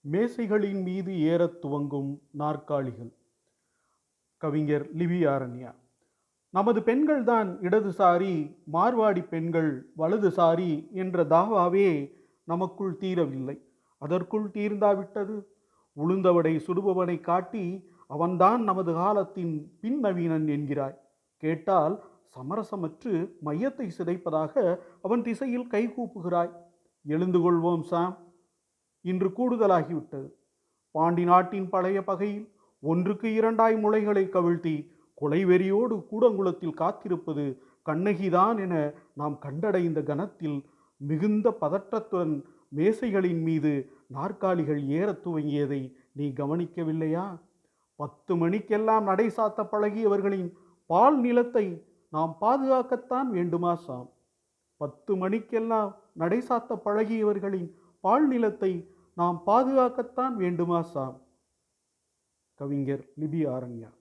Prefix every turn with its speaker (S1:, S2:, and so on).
S1: மேசைகளின் மீது ஏறத் துவங்கும் நாற்காலிகள். கவிஞர் லிவி ஆரண்யா. நமது பெண்கள்தான் இடதுசாரி மார்வாடி பெண்கள் வலதுசாரி என்ற தாவாவே நமக்குள் தீரவில்லை. அதற்குள் தீர்ந்தாவிட்டது. உளுந்தவடை சுடுபவனை காட்டி அவன்தான் நமது காலத்தின் பின்னவீனன் என்கிறாய். கேட்டால் சமரசமற்று மையத்தை சிதைப்பதாக அவன் திசையில் கைகூப்புகிறாய் எழுந்து கொள்வோம் சாம். இன்று கூடுதலாகிவிட்டது. பாண்டி நாட்டின் பழைய பகையில் ஒன்றுக்கு இரண்டாய் முளைகளை கவிழ்த்தி கொலைவெறியோடு கூடங்குளத்தில் காத்திருப்பது கண்ணகிதான் என நாம் கண்டடைந்த கணத்தில் மிகுந்த பதற்றத்துடன் மேசைகளின் மீது நாற்காலிகள் ஏறத் துவங்கியதை நீ கவனிக்கவில்லையா? பத்து மணிக்கெல்லாம் நடை சாத்த பழகியவர்களின் பால் நிலத்தை நாம் பாதுகாக்கத்தான் வேண்டுமா சாம்? பத்து மணிக்கெல்லாம் நடை சாத்த பழகியவர்களின் பால் நிலத்தை நாம் பாதுகாக்கத்தான் வேண்டுமா சாம்? கவிஞர் லிபி ஆரண்யா.